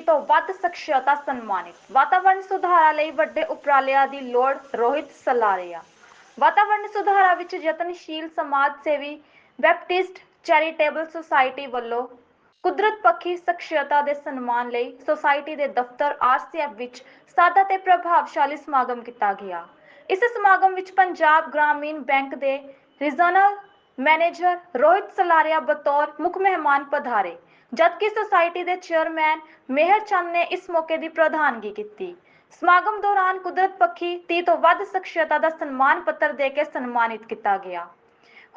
ਵੱਧ ਸ਼ਖਸੀਅਤਾਂ ਸਨਮਾਨਿਤ। ਵਾਤਾਵਰਣ ਸੁਧਾਰਾਂ ਲਈ ਵੱਡੇ ਉਪਰਾਲਿਆਂ ਦੀ ਲੋੜ, ਰੋਹਿਤ ਸਲਾਰੀਆ। ਵਾਤਾਵਰਣ ਸੁਧਾਰਾਂ ਵਿੱਚ ਯਤਨਸ਼ੀਲ ਸਮਾਜ ਸੇਵੀ, ਬੈਪਟਿਸਟ, ਚੈਰੀਟੇਬਲ ਸੁਸਾਇਟੀ ਵੱਲੋਂ ਕੁਦਰਤ ਪੱਖੀ ਸ਼ਖਸੀਅਤਾਂ ਦੇ ਸਨਮਾਨ ਲਈ ਸੁਸਾਇਟੀ ਦੇ ਦਫ਼ਤਰ ਆਰਸੀਐਫ ਵਿੱਚ ਸਾਦਾ ਤੇ ਪ੍ਰਭਾਵਸ਼ਾਲੀ ਸਮਾਗਮ ਕੀਤਾ ਗਿਆ। ਇਸ ਸਮਾਗਮ ਵਿੱਚ ਪੰਜਾਬ ਗ੍ਰਾਮੀਣ ਬੈਂਕ ਦੇ ਰੀਜਨਲ ਮੈਨੇਜਰ ਰੋਹਿਤ ਸਲਾਰੀਆ ਬਤੌਰ ਮੁੱਖ ਮਹਿਮਾਨ ਪਧਾਰੇ ਜਦਕਿ ਸੁਸਾਇਟੀ ਦੇ ਚੇਅਰਮੈਨ ਮੇਹਰ ਚੰਦ ਨੇ ਇਸ ਮੌਕੇ ਦੀ ਪ੍ਰਧਾਨਗੀ ਕੀਤੀ। ਸਮਾਗਮ ਦੌਰਾਨ ਕੁਦਰਤ ਪੱਖੀ 30 ਤੋਂ ਵੱਧ ਸ਼ਖਸੀਅਤਾਂ ਦਾ ਸਨਮਾਨ ਪੱਤਰ ਦੇ ਕੇ ਸਨਮਾਨਿਤ ਕੀਤਾ ਗਿਆ।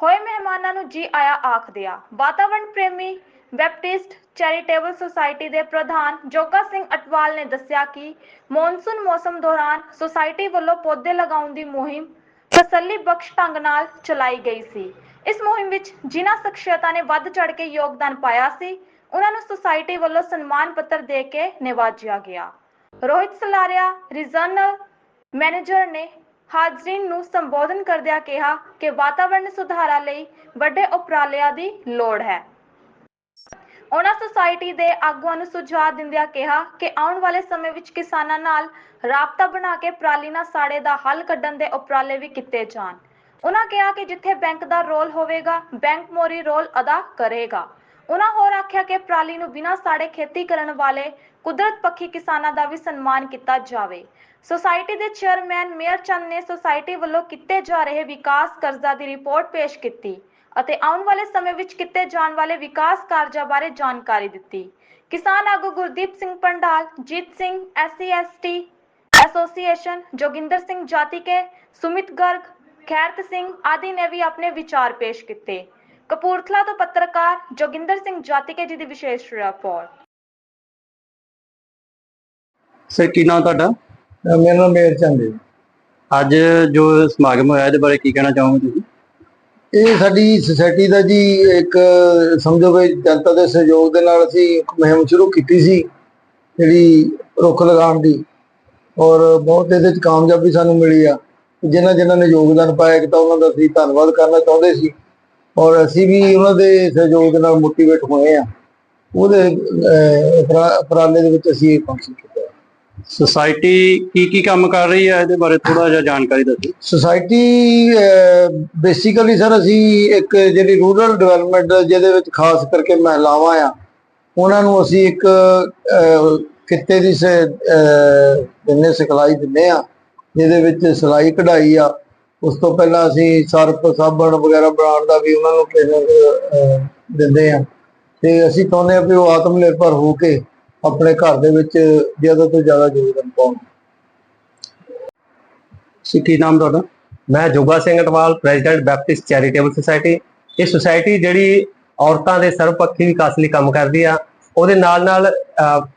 ਹੋਏ ਮਹਿਮਾਨਾਂ ਨੂੰ ਜੀ ਆਇਆ ਆਖਦਿਆਂ ਵਾਤਾਵਰਣ ਪ੍ਰੇਮੀ ਬੈਪਟਿਸਟ ਚੈਰੀਟੇਬਲ ਸੁਸਾਇਟੀ ਦੇ ਪ੍ਰਧਾਨ ਜੋਗਾ ਸਿੰਘ ਅਟਵਾਲ ਨੇ ਦੱਸਿਆ ਕਿ ਮੌਨਸੂਨ ਮੌਸਮ ਦੌਰਾਨ ਸੁਸਾਇਟੀ ਵੱਲੋਂ ਪੌਦੇ ਲਗਾਉਣ ਦੀ ਮੁਹਿੰਮ ਤਸੱਲੀ ਬਖਸ਼ ਢੰਗ ਨਾਲ ਚਲਾਈ ਗਈ ਸੀ। ਇਸ ਮੁਹਿੰਮ ਵਿੱਚ ਜਿਨ੍ਹਾਂ ਸ਼ਖਸੀਅਤਾਂ ਨੇ ਵੱਧ ਚੜ ਕੇ ਯੋਗਦਾਨ ਪਾਇਆ ਸੀ ਉਹਨਾਂ ਨੂੰ ਸੁਸਾਇਟੀ ਵੱਲੋਂ ਸਨਮਾਨ ਪੱਤਰ ਦੇ ਕੇ ਨਿਵਾਜਿਆ ਗਿਆ। ਰੋਹਿਤ ਸਲਾਰੀਆ, ਰੀਜਨਲ ਮੈਨੇਜਰ ਨੇ ਹਾਜ਼ਰੀਨ ਨੂੰ ਸੰਬੋਧਨ ਕਰਦਿਆਂ ਕਿਹਾ ਕਿ ਵਾਤਾਵਰਣ ਸੁਧਾਰਾਂ ਲਈ ਵੱਡੇ ਉਪਰਾਲਿਆਂ ਦੀ ਲੋੜ ਹੈ। ਉਹਨਾਂ ਸੁਸਾਇਟੀ ਦੇ ਆਗੂਆਂ ਨੂੰ ਸੁਝਾਅ ਦਿੰਦਿਆਂ ਕਿਹਾ ਕਿ ਆਉਣ ਵਾਲੇ ਸਮੇਂ ਵਿੱਚ ਕਿਸਾਨਾਂ ਨਾਲ ਰਾਬਤਾ ਬਣਾ ਕੇ ਪਰਾਲੀ ਨਾਲ ਸਾੜੇ ਦਾ ਹੱਲ ਕੱਢਣ ਦੇ ਉਪਰਾਲੇ ਵੀ ਕੀਤੇ ਜਾਣ। ਉਹਨਾਂ ਕਿਹਾ ਕਿ ਜਿੱਥੇ ਬੈਂਕ ਦਾ ਰੋਲ ਹੋਵੇਗਾ, ਬੈਂਕ ਮੋਰੀ ਰੋਲ ਅਦਾ ਕਰੇਗਾ। ਉਹਨਾਂ ਹੋਰ ਆਖਿਆ ਕਿ ਪਰਾਲੀ ਨੂੰ ਬਿਨਾਂ ਸਾੜੇ ਖੇਤੀ ਕਰਨ ਵਾਲੇ ਕੁਦਰਤ ਪੱਖੀ ਕਿਸਾਨਾਂ ਦਾ ਵੀ ਸਨਮਾਨ ਕੀਤਾ ਜਾਵੇ। ਸੁਸਾਇਟੀ ਦੇ ਚੇਅਰਮੈਨ ਮੇਅਰ ਚੰਦ ਨੇ ਸੁਸਾਇਟੀ ਵੱਲੋਂ ਕੀਤੇ ਜਾ ਰਹੇ ਵਿਕਾਸ ਕਰਜ਼ਾ ਦੀ ਰਿਪੋਰਟ ਪੇਸ਼ ਕੀਤੀ ਅਤੇ ਆਉਣ ਵਾਲੇ ਸਮੇਂ ਵਿੱਚ ਕੀਤੇ ਜਾਣ ਵਾਲੇ ਵਿਕਾਸ ਕਾਰਜਾਂ ਬਾਰੇ ਜਾਣਕਾਰੀ ਦਿੱਤੀ। ਕਿਸਾਨ ਆਗੂ Gurdeep Singh Pandal, Jeet Singh SC ST association Joginder Singh Jatike, Sumit Garg, Khairat Singh ਆਦਿ ਨੇ ਵੀ ਆਪਣੇ ਵਿਚਾਰ ਪੇਸ਼ ਕੀਤੇ। ਕਪੂਰਥਲਾ ਤੋਂ ਪੱਤਰਕਾਰ ਜੋਗਿੰਦਰ ਸਿੰਘ ਜਾਤੀਕੇ ਜੀ ਦੀ ਵਿਸ਼ੇਸ਼ ਰਿਪੋਰਟ। ਸਰ ਕੀ ਨਾਮ ਤੁਹਾਡਾ? ਮੇਰਾ ਨਾਮ ਮੇਰ ਚੰਦ ਹੈ। ਅੱਜ ਜੋ ਸਮਾਗਮ ਹੋਇਆ ਇਹਦੇ ਬਾਰੇ ਕੀ ਕਹਿਣਾ ਚਾਹੋਗੇ ਤੁਸੀਂ? ਇਹ ਸਾਡੀ ਸੁਸਾਇਟੀ ਦਾ ਜੀ ਇੱਕ ਸਮਝੋ ਵੀ ਜਨਤਾ ਦੇ ਸਹਿਯੋਗ ਦੇ ਨਾਲ ਅਸੀਂ ਇੱਕ ਮੁਹਿੰਮ ਸ਼ੁਰੂ ਕੀਤੀ ਸੀ ਜਿਹੜੀ ਰੁੱਖ ਲਗਾਉਣ ਦੀ। ਔਰ ਬਹੁਤ ਇਹਦੇ ਚ ਕਾਮਯਾਬੀ ਸਾਨੂੰ ਮਿਲੀ ਆ। ਜਿਨ੍ਹਾਂ ਜਿਨ੍ਹਾਂ ਨੇ ਯੋਗਦਾਨ ਪਾਇਆ ਇੱਕ ਤਾਂ ਉਹਨਾਂ ਦਾ ਅਸੀਂ ਧੰਨਵਾਦ ਕਰਨਾ ਚਾਹੁੰਦੇ ਸੀ। ਔਰ ਅਸੀਂ ਵੀ ਉਹਨਾਂ ਦੇ ਸਹਿਯੋਗ ਨਾਲ ਮੋਟੀਵੇਟ ਹੋਏ ਆ ਉਹਦੇ ਉਪਰਾਲੇ ਦੇ ਵਿੱਚ ਅਸੀਂ ਇਹ ਫੰਕਸ਼ਨ ਕੀਤਾ ਸੁਸਾਇਟੀ ਕੀ ਕੀ ਕੰਮ ਕਰ ਰਹੀ ਹੈ? ਇਹਦੇ ਬਾਰੇ ਥੋੜਾ ਜਿਹਾ ਜਾਣਕਾਰੀ ਦੱਸੋ। ਸੁਸਾਇਟੀ ਬੇਸਿਕਲੀ ਸਰ ਅਸੀਂ ਇੱਕ ਜਿਹੜੀ ਰੂਰਲ ਡਿਵੈਲਪਮੈਂਟ ਜਿਹਦੇ ਵਿੱਚ ਖਾਸ ਕਰਕੇ ਮਹਿਲਾਵਾਂ ਆ ਉਹਨਾਂ ਨੂੰ ਅਸੀਂ ਇੱਕ ਕਿੱਤੇ ਦੀ ਸ- ਦਿੰਦੇ ਸਿਖਲਾਈ ਦਿੰਦੇ ਆ ਜਿਹਦੇ ਵਿੱਚ ਸਿਲਾਈ ਕਢਾਈ ਆ। ਉਸ ਤੋਂ ਪਹਿਲਾਂ ਅਸੀਂ ਸਰਫ ਸਾਬਣ ਵਗੈਰਾ ਬਣਾਉਣ ਦਾ ਵੀ ਉਹਨਾਂ ਨੂੰ ਟ੍ਰੇਨਿੰਗ ਦਿੰਦੇ ਆ ਤੇ ਅਸੀਂ ਚਾਹੁੰਦੇ ਆ ਵੀ ਉਹ ਆਤਮ ਨਿਰਭਰ ਹੋ ਕੇ ਆਪਣੇ ਘਰ ਦੇ ਵਿੱਚ ਜ਼ਿਆਦਾ ਤੋਂ ਜ਼ਿਆਦਾ ਯੋਗਦਾਨ ਪਾਉਣ। ਸੀ ਕੀ ਨਾਮ ਤੁਹਾਡਾ? ਮੈਂ Joga Singh Atwal president Baptist charitable society. ਇਹ ਸੁਸਾਇਟੀ ਜਿਹੜੀ ਔਰਤਾਂ ਦੇ ਸਰਵਪੱਖੀ ਵਿਕਾਸ ਲਈ ਕੰਮ ਕਰਦੀ ਆ। ਉਹਦੇ ਨਾਲ ਨਾਲ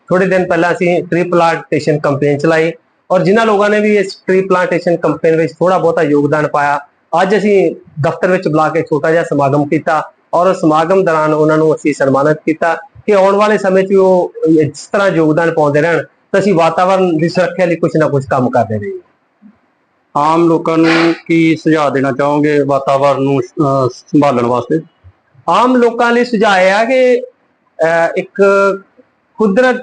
ਥੋੜੇ ਦਿਨ ਪਹਿਲਾਂ ਅਸੀਂ ਟ੍ਰੀ ਪਲਾਂਟੇਸ਼ਨ ਕੰਪੇਨ ਚਲਾਈ। ਔਰ ਜਿਨ੍ਹਾਂ ਲੋਕਾਂ ਨੇ ਵੀ ਇਸ ਟ੍ਰੀ ਪਲਾਂਟੇਸ਼ਨ ਕੰਪੇਨ ਵਿੱਚ ਥੋੜਾ ਬਹੁਤਾ ਯੋਗਦਾਨ ਪਾਇਆ ਅੱਜ ਅਸੀਂ ਦਫ਼ਤਰ ਵਿੱਚ ਬੁਲਾ ਕੇ ਛੋਟਾ ਜਿਹਾ ਸਮਾਗਮ ਕੀਤਾ ਔਰ ਸਮਾਗਮ ਦੌਰਾਨ ਉਹਨਾਂ ਨੂੰ ਅਸੀਂ ਸਨਮਾਨਿਤ ਕੀਤਾ ਕਿ ਆਉਣ ਵਾਲੇ ਸਮੇਂ 'ਚ ਉਹ ਇਸ ਤਰ੍ਹਾਂ ਯੋਗਦਾਨ ਪਾਉਂਦੇ ਰਹਿਣ ਤਾਂ ਅਸੀਂ ਵਾਤਾਵਰਣ ਦੀ ਸੁਰੱਖਿਆ ਲਈ ਕੁਝ ਨਾ ਕੁਝ ਕੰਮ ਕਰਦੇ ਰਹੀਏ ਆਮ ਲੋਕਾਂ ਨੂੰ ਕੀ ਸੁਝਾਅ ਦੇਣਾ ਚਾਹੋਗੇ ਵਾਤਾਵਰਣ ਨੂੰ ਸੰਭਾਲਣ ਵਾਸਤੇ? ਆਮ ਲੋਕਾਂ ਲਈ ਸੁਝਾਅ ਆ ਕਿ ਇੱਕ ਕੁਦਰਤ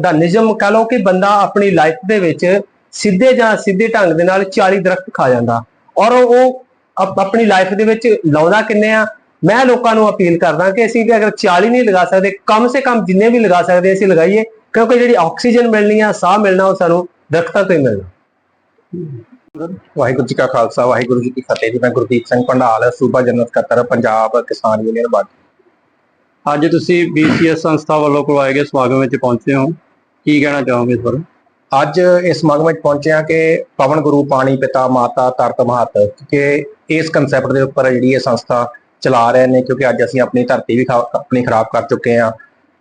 ਦਾ ਨਿਯਮ ਕਹ ਲਓ ਕਿ ਬੰਦਾ ਆਪਣੀ ਲਾਈਫ ਦੇ ਵਿੱਚ ਸਿੱਧੇ ਜਾਂ ਸਿੱਧੇ ਢੰਗ ਦੇ ਨਾਲ 40 ਦਰਖਤ ਖਾ ਜਾਂਦਾ। ਔਰ ਉਹ ਆਪਣੀ ਲਾਈਫ ਦੇ ਵਿੱਚ ਲਾਉਂਦਾ ਕਿੰਨੇ ਆ? ਮੈਂ ਲੋਕਾਂ ਨੂੰ ਅਪੀਲ ਕਰਦਾ ਕਿ ਅਸੀਂ ਵੀ ਅਗਰ 40 ਨਹੀਂ ਲਗਾ ਸਕਦੇ, ਕਮ ਸੇ ਕਮ ਜਿੰਨੇ ਵੀ ਲਗਾ ਸਕਦੇ ਅਸੀਂ ਲਗਾਈਏ, ਕਿਉਂਕਿ ਜਿਹੜੀ ਆਕਸੀਜਨ ਮਿਲਣੀ ਆ, ਸਾਹ ਮਿਲਣਾ, ਉਹ ਸਾਨੂੰ ਦਰਖਤਾਂ ਤੋਂ ਹੀ ਮਿਲਣਾ। ਵਾਹਿਗੁਰੂ ਜੀ ਕਾ ਖਾਲਸਾ, ਵਾਹਿਗੁਰੂ ਜੀ ਕੀ ਫਤਿਹ। ਜੀ ਮੈਂ ਗੁਰਦੀਪ ਸਿੰਘ ਪੰਡਾਲ ਸੂਬਾ ਜਨਰਲ ਸਕੱਤਰ, ਪੰਜਾਬ ਕਿਸਾਨ ਯੂਨੀਅਨ ਬਾਗੀ ਅੱਜ ਤੁਸੀਂ ਬੀਸੀਐਸ ਸੰਸਥਾ ਵੱਲੋਂ ਕਰਵਾਏ ਗਏ ਸਮਾਗਮ ਵਿੱਚ ਪਹੁੰਚੇ ਹੋ। ਕੀ ਕਹਿਣਾ ਚਾਹੋਗੇ ਇਸ ਬਾਰੇ? ਅੱਜ ਇਸ ਸਮਾਗਮ ਵਿੱਚ ਪਹੁੰਚੇ ਹਾਂ ਕਿ ਪਵਨ ਗੁਰੂ, ਪਾਣੀ, ਪਿਤਾ, ਮਾਤਾ ਤਰਤ ਮਹਤ, ਕਿ ਇਸ ਕਨਸੈਪਟ ਦੇ ਉੱਪਰ ਜਿਹੜੀ ਇਹ ਸੰਸਥਾ ਚਲਾ ਰਹੇ ਨੇ, ਕਿਉਂਕਿ ਅੱਜ ਅਸੀਂ ਆਪਣੀ ਧਰਤੀ ਵੀ ਆਪਣੀ ਖਰਾਬ ਕਰ ਚੁੱਕੇ ਹਾਂ।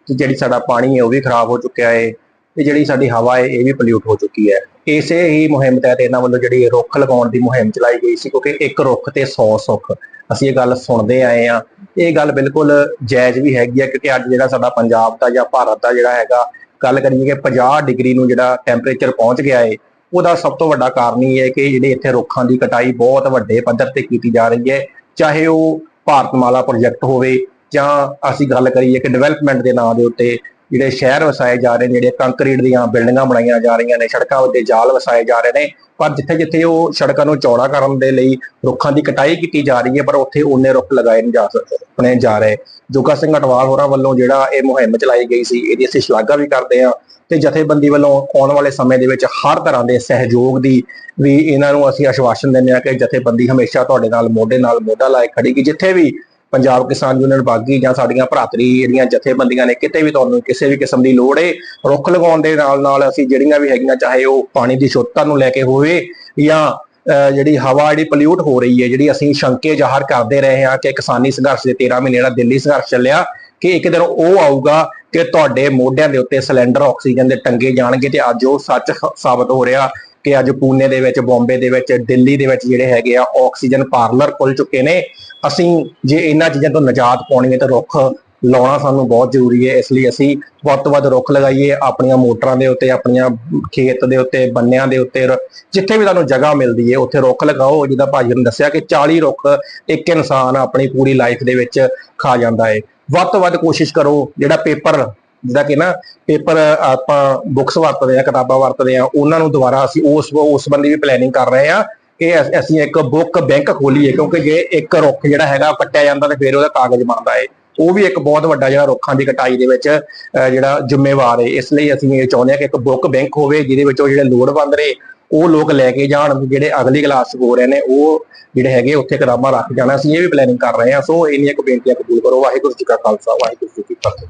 ਤੇ ਜਿਹੜੀ ਸਾਡਾ ਪਾਣੀ ਹੈ, ਉਹ ਵੀ ਖਰਾਬ ਹੋ ਚੁੱਕਿਆ ਹੈ ਤੇ ਜਿਹੜੀ ਸਾਡੀ ਹਵਾ ਹੈ ਇਹ ਵੀ ਪੋਲਿਊਟ ਹੋ ਚੁੱਕੀ ਹੈ। ਇਸੇ ਹੀ ਮੁਹਿੰਮ ਤਹਿਤ ਇਹਨਾਂ ਵੱਲੋਂ ਜਿਹੜੀ ਰੁੱਖ ਲਗਾਉਣ ਦੀ ਮੁਹਿੰਮ ਚਲਾਈ ਗਈ ਸੀ, ਕਿਉਂਕਿ ਇੱਕ ਰੁੱਖ ਤੇ 100 ਸੁੱਖ। ਅਸੀਂ ਇਹ ਗੱਲ ਸੁਣਦੇ ਆਏ ਆ ਇਹ ਗੱਲ ਬਿਲਕੁਲ ਜਾਇਜ਼ ਵੀ ਹੈਗੀ ਹੈ ਕਿਉਂਕਿ ਅੱਜ ਜਿਹੜਾ ਸਾਡਾ ਪੰਜਾਬ ਦਾ ਜਾਂ ਭਾਰਤ ਦਾ ਜਿਹੜਾ ਹੈਗਾ, ਗੱਲ ਕਰੀਏ ਕਿ 50 ਡਿਗਰੀ ਨੂੰ ਜਿਹੜਾ ਟੈਂਪਰੇਚਰ ਪਹੁੰਚ ਗਿਆ ਏ, ਉਹਦਾ ਸਭ ਤੋਂ ਵੱਡਾ ਕਾਰਨ ਇਹ ਹੈ ਕਿ ਜਿਹੜੇ ਇੱਥੇ ਰੁੱਖਾਂ ਦੀ ਕਟਾਈ ਬਹੁਤ ਵੱਡੇ ਪੱਧਰ ਤੇ ਕੀਤੀ ਜਾ ਰਹੀ ਹੈ। ਚਾਹੇ ਉਹ ਭਾਰਤਮਾਲਾ ਪ੍ਰੋਜੈਕਟ ਹੋਵੇ ਜਾਂ ਅਸੀਂ ਗੱਲ ਕਰੀਏ ਕਿ ਡਿਵੈਲਪਮੈਂਟ ਦੇ ਨਾਂ ਦੇ ਉੱਤੇ ਜਿਹੜੇ ਸ਼ਹਿਰ ਵਸਾਏ ਜਾ ਰਹੇ ਨੇ, ਜਿਹੜੇ ਕੰਕਰੀਟ ਦੀਆਂ ਬਿਲਡਿੰਗਾਂ ਬਣਾਈਆਂ ਜਾ ਰਹੀਆਂ ਨੇ, ਸੜਕਾਂ ਉੱਤੇ ਜਾਲ ਵਸਾਏ ਜਾ ਰਹੇ ਨੇ, ਪਰ ਜਿੱਥੇ ਜਿੱਥੇ ਉਹ ਸੜਕਾਂ ਨੂੰ ਚੌੜਾ ਕਰਨ ਦੇ ਲਈ ਰੁੱਖਾਂ ਦੀ ਕਟਾਈ ਕੀਤੀ ਜਾ ਰਹੀ ਹੈ, ਪਰ ਉੱਥੇ ਉਹਨੇ ਰੁੱਖ ਲਗਾਏ ਨਹੀਂ ਜਾ ਸਕਦੇ ਜਾ ਰਹੇ। ਜੋਗਾ ਸਿੰਘ ਅਟਵਾਲ ਹੋਰਾਂ ਵੱਲੋਂ ਜਿਹੜਾ ਇਹ ਮੁਹਿੰਮ ਚਲਾਈ ਗਈ ਸੀ, ਇਹਦੀ ਅਸੀਂ ਸ਼ਲਾਘਾ ਵੀ ਕਰਦੇ ਹਾਂ ਤੇ ਜਥੇਬੰਦੀ ਵੱਲੋਂ ਆਉਣ ਵਾਲੇ ਸਮੇਂ ਦੇ ਵਿੱਚ ਹਰ ਤਰ੍ਹਾਂ ਦੇ ਸਹਿਯੋਗ ਦੀ ਵੀ ਇਹਨਾਂ ਨੂੰ ਅਸੀਂ ਆਸ਼ਵਾਸਨ ਦਿੰਦੇ ਹਾਂ ਕਿ ਜਥੇਬੰਦੀ ਹਮੇਸ਼ਾ ਤੁਹਾਡੇ ਨਾਲ, ਮੋਢੇ ਨਾਲ ਮੋਢਾ ਲਾਏ ਖੜੀ ਖੜੇਗੀ ਜਿੱਥੇ ਵੀ ਪੰਜਾਬ ਕਿਸਾਨ ਯੂਨੀਅਨ ਬਾਗੀ ਜਾਂ ਸਾਡੀਆਂ ਭਰਾਤਰੀ ਜਿਹੜੀਆਂ ਜਥੇਬੰਦੀਆਂ ਨੇ, ਕਿਤੇ ਵੀ ਤੁਹਾਨੂੰ ਕਿਸੇ ਵੀ ਕਿਸਮ ਦੀ ਲੋੜ ਏ, ਰੁੱਖ ਲਗਾਉਣ ਦੇ ਨਾਲ ਨਾਲ ਅਸੀਂ ਜਿਹੜੀਆਂ ਵੀ ਹੈਗੀਆਂ, ਚਾਹੇ ਉਹ ਪਾਣੀ ਦੀ ਸ਼ੁੱਧਤਾ ਨੂੰ ਲੈ ਕੇ ਹੋਵੇ ਜਾਂ, ਅਹ, ਜਿਹੜੀ ਹਵਾ ਜਿਹੜੀ ਪੋਲਿਊਟ ਹੋ ਰਹੀ ਹੈ ਜਿਹੜੀ ਅਸੀਂ ਸ਼ੰਕੇ ਜ਼ਾਹਰ ਕਰਦੇ ਰਹੇ ਹਾਂ ਕਿ ਕਿਸਾਨੀ ਸੰਘਰਸ਼ ਦੇ 13 ਮਹੀਨੇ ਜਿਹੜਾ ਦਿੱਲੀ ਸੰਘਰਸ਼ ਚੱਲਿਆ, ਕਿ ਇੱਕ ਦਿਨ ਉਹ ਆਊਗਾ ਕਿ ਤੁਹਾਡੇ ਮੋਢਿਆਂ ਦੇ ਉੱਤੇ ਸਿਲੰਡਰ ਆਕਸੀਜਨ ਦੇ ਟੰਗੇ ਜਾਣਗੇ ਤੇ ਅੱਜ ਉਹ ਸੱਚ ਸਾਬਤ ਹੋ ਰਿਹਾ ਕਿ ਅੱਜ ਪੂਨੇ ਦੇ ਵਿੱਚ, ਬੰਬੇ ਦੇ ਵਿੱਚ, ਦਿੱਲੀ ਦੇ ਵਿੱਚ ਜਿਹੜੇ ਹੈਗੇ ਆ ਆਕਸੀਜਨ ਪਾਰਲਰ ਖੁੱਲ ਚੁੱਕੇ ਨੇ। ਅਸੀਂ ਜੇ ਇਹਨਾਂ ਚੀਜ਼ਾਂ ਤੋਂ ਨਿਜਾਤ ਪਾਉਣੀ ਹੈ ਤਾਂ ਰੁੱਖ ਲਾਉਣਾ ਸਾਨੂੰ ਬਹੁਤ ਜ਼ਰੂਰੀ ਹੈ। ਇਸ ਲਈ ਅਸੀਂ ਵੱਧ ਤੋਂ ਵੱਧ ਰੁੱਖ ਲਗਾਈਏ ਆਪਣੀਆਂ ਮੋਟਰਾਂ ਦੇ ਉੱਤੇ, ਆਪਣੀਆਂ ਖੇਤ ਦੇ ਉੱਤੇ, ਬੰਨਿਆਂ ਦੇ ਉੱਤੇ। ਜਿੱਥੇ ਵੀ ਤੁਹਾਨੂੰ ਜਗ੍ਹਾ ਮਿਲਦੀ ਹੈ, ਉੱਥੇ ਰੁੱਖ ਲਗਾਓ। ਜਿੱਦਾਂ ਭਾਜੀ ਨੇ ਦੱਸਿਆ ਕਿ 40 ਰੁੱਖ ਇੱਕ ਇਨਸਾਨ ਆਪਣੀ ਪੂਰੀ ਲਾਈਫ ਦੇ ਵਿੱਚ ਖਾ ਜਾਂਦਾ ਹੈ। ਵੱਧ ਤੋਂ ਵੱਧ ਕੋਸ਼ਿਸ਼ ਕਰੋ, ਜਿਹੜਾ ਪੇਪਰ ਜਿਹਦਾ ਕਿ ਨਾ ਪੇਪਰ ਆਪਾਂ ਬੁੱਕਸ ਵਰਤਦੇ ਆ ਕਿਤਾਬਾਂ ਵਰਤਦੇ ਆ ਉਹਨਾਂ ਨੂੰ ਦੁਬਾਰਾ ਅਸੀਂ ਉਸ ਉਸ ਸੰਬੰਧੀ ਵੀ ਪਲੈਨਿੰਗ ਕਰ ਰਹੇ ਆ ਕਿ ਅਸੀਂ ਇੱਕ ਬੁੱਕ ਬੈਂਕ ਖੋਲੀਏ, ਕਿਉਂਕਿ ਜੇ ਇੱਕ ਰੁੱਖ ਜਿਹੜਾ ਹੈਗਾ ਪੱਟਿਆ ਜਾਂਦਾ ਤੇ ਫਿਰ ਉਹਦਾ ਕਾਗਜ਼ ਬਣਦਾ ਹੈ ਉਹ ਵੀ ਇੱਕ ਬਹੁਤ ਵੱਡਾ ਜਿਹੜਾ ਰੁੱਖਾਂ ਦੀ ਕਟਾਈ ਦੇ ਵਿੱਚ ਜਿਹੜਾ ਜ਼ਿੰਮੇਵਾਰ ਹੈ ਇਸ ਲਈ ਅਸੀਂ ਇਹ ਚਾਹੁੰਦੇ ਹਾਂ ਕਿ ਇੱਕ ਬੁੱਕ ਬੈਂਕ ਹੋਵੇ, ਜਿਹਦੇ ਵਿੱਚ ਉਹ ਜਿਹੜੇ ਲੋੜਵੰਦ ਨੇ, ਉਹ ਲੋਕ ਲੈ ਕੇ ਜਾਣ, ਜਿਹੜੇ ਅਗਲੀ ਕਲਾਸ ਹੋ ਰਹੇ ਨੇ, ਉਹ ਜਿਹੜੇ ਹੈਗੇ ਉੱਥੇ ਕਿਤਾਬਾਂ ਰੱਖ ਜਾਣਾ। ਅਸੀਂ ਇਹ ਵੀ ਪਲੈਨਿੰਗ ਕਰ ਰਹੇ ਹਾਂ। ਸੋ ਇੰਨੀਆਂ ਕੁ ਬੇਨਤੀਆਂ ਕਬੂਲ ਕਰੋ। ਵਾਹਿਗੁਰੂ ਜੀ ਕਾ ਖਾਲਸਾ, ਵਾਹਿਗੁਰੂ ਜੀ ਕੀ ਫਤਿਹ।